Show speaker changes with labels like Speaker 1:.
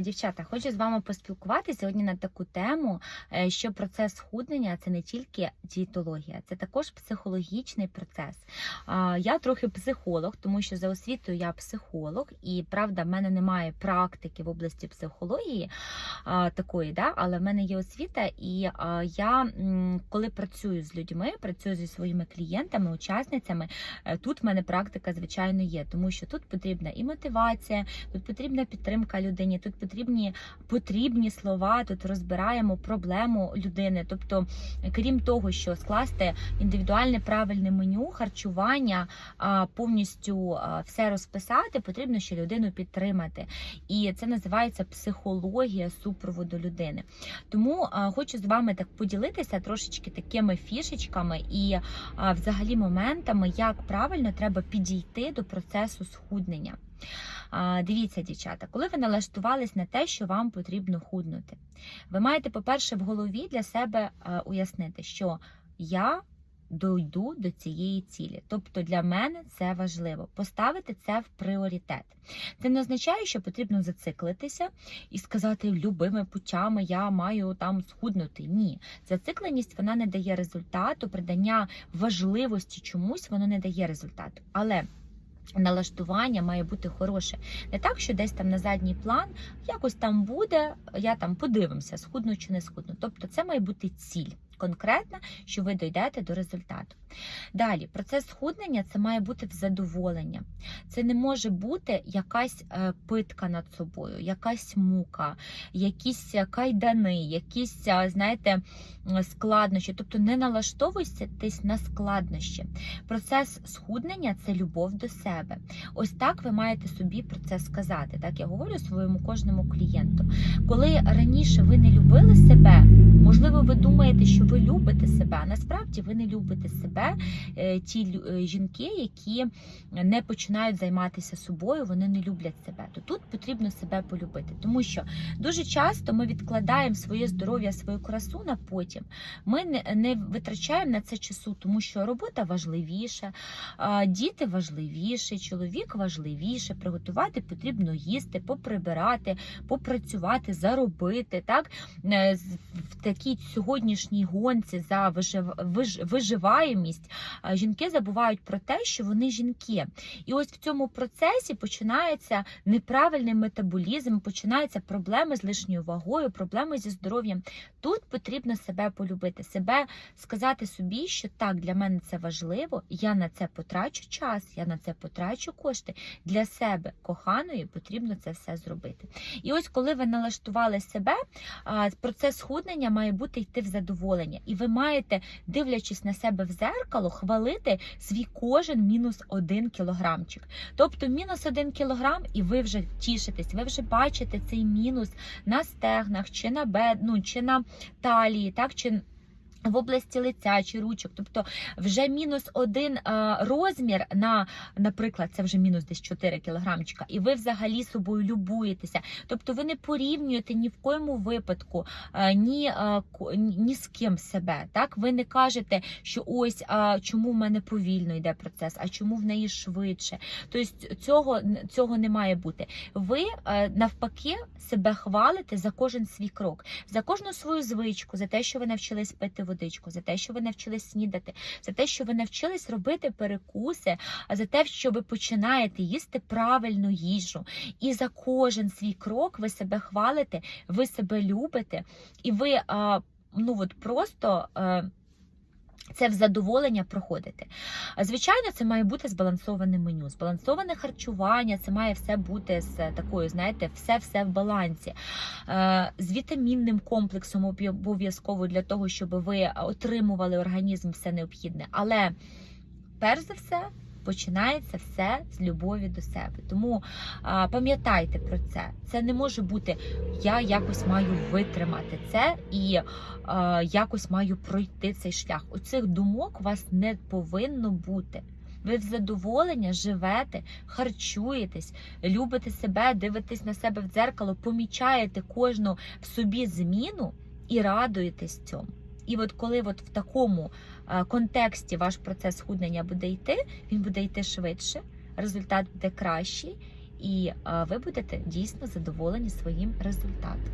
Speaker 1: Дівчата, хочу з вами поспілкуватися сьогодні на таку тему, е, що процес схуднення це не тільки дієтологія, це також психологічний процес. Я трохи психолог, тому що за освітою я психолог, і правда, в мене немає практики в області психології такої, да? але в мене є освіта, і я коли працюю з людьми, працюю зі своїми клієнтами, учасницями, е, тут в мене практика, звичайно, є, тому що тут потрібна і мотивація, тут потрібна підтримка людині, тут потрібні потрібні слова. Тут розбираємо проблему людини. Тобто, крім того, що скласти індивідуальне правильне меню харчування, повністю все розписати, потрібно ще людину підтримати. І це називається психологія супроводу людини. Тому хочу з вами так поділитися трошечки такими фішечками і взагалі моментами, як правильно треба підійти до процесу схуднення. Дивіться, дівчата, коли ви налаштувались на те, що вам потрібно худнути, ви маєте, по-перше, в голові для себе а, уяснити, що я дойду до цієї цілі. Тобто для мене це важливо поставити це в пріоритет. Це не означає, що потрібно зациклитися і сказати любими путями я маю там схуднути. Ні, зацикленість вона не дає результату, придання важливості чомусь воно не дає результату. Але Налаштування має бути хороше. Не так, що десь там на задній план якось там буде, я там подивимося, схудну чи не схудну. Тобто це має бути ціль конкретна, що ви дійдете до результату. Далі, процес схуднення це має бути в задоволення. Це не може бути якась е, питка над собою, якась мука, якісь кайдани, якісь, е, знаєте, складнощі. Тобто не налаштовуйтесь на складнощі. Процес схуднення це любов до себе. Ось так ви маєте собі про це сказати. Так я говорю своєму кожному клієнту. Коли раніше ви не любили себе, можливо, ви думаєте, що ви любите себе, насправді ви не любите себе. Е, Ті е, жінки, які не починають займатися собою, вони не люблять себе. То тут потрібно себе полюбити, тому що дуже часто ми відкладаємо своє здоров'я, свою красу на потім. Ми не, витрачаємо на це часу, тому що робота важливіша, діти важливіші, чоловік важливіше. Приготувати потрібно їсти, поприбирати, попрацювати, заробити. Так Е, в сьогоднішній гонці за вижив, виж, виживаємість жінки забувають про те, що вони жінки. І ось в цьому процесі починається неправильний метаболізм, починаються проблеми з лишньою вагою, проблеми зі здоров'ям. Тут потрібно себе полюбити, себе сказати собі, що так, для мене це важливо, я на це потрачу час, я на це потрачу кошти. Для себе коханої потрібно це все зробити. І ось коли ви налаштували себе, процес схуднення має бути йти в задоволення, і ви маєте, дивлячись на себе в зеркало, хвалити свій кожен мінус один кілограмчик. Тобто мінус один кілограм, і ви вже тішитесь, ви вже бачите цей мінус на стегнах, чи на бед, ну, чи на талії, так чи. В області лиця чи ручок, тобто вже мінус один е, розмір на, наприклад, це вже мінус десь 4 кілограмчика, і ви взагалі собою любуєтеся. Тобто ви не порівнюєте ні в коєму випадку е, ні, е, ні ні з ким себе. Так ви не кажете, що ось а чому в мене повільно йде процес, а чому в неї швидше. Тобто цього, цього не має бути. Ви навпаки себе хвалите за кожен свій крок, за кожну свою звичку, за те, що ви навчились пити водичку, за те, що ви навчились снідати, за те, що ви навчились робити перекуси, а за те, що ви починаєте їсти правильну їжу. І за кожен свій крок ви себе хвалите, ви себе любите, і ви а, ну от просто. е, це в задоволення проходити. Звичайно, це має бути збалансоване меню. Збалансоване харчування, це має все бути з такою, знаєте, все-все в балансі. Е, З вітамінним комплексом обов'язково для того, щоб ви отримували організм все необхідне. Але перш за все. Починається все з любові до себе. Тому а, пам'ятайте про це. Це не може бути я якось маю витримати це і а, якось маю пройти цей шлях. Оцих думок у вас не повинно бути. Ви в задоволення живете, харчуєтесь, любите себе, дивитесь на себе в дзеркало, помічаєте кожну в собі зміну і радуєтесь цьому. І от коли от в такому е, контексті ваш процес схуднення буде йти, він буде йти швидше, результат буде кращий, і е, ви будете дійсно задоволені своїм результатом.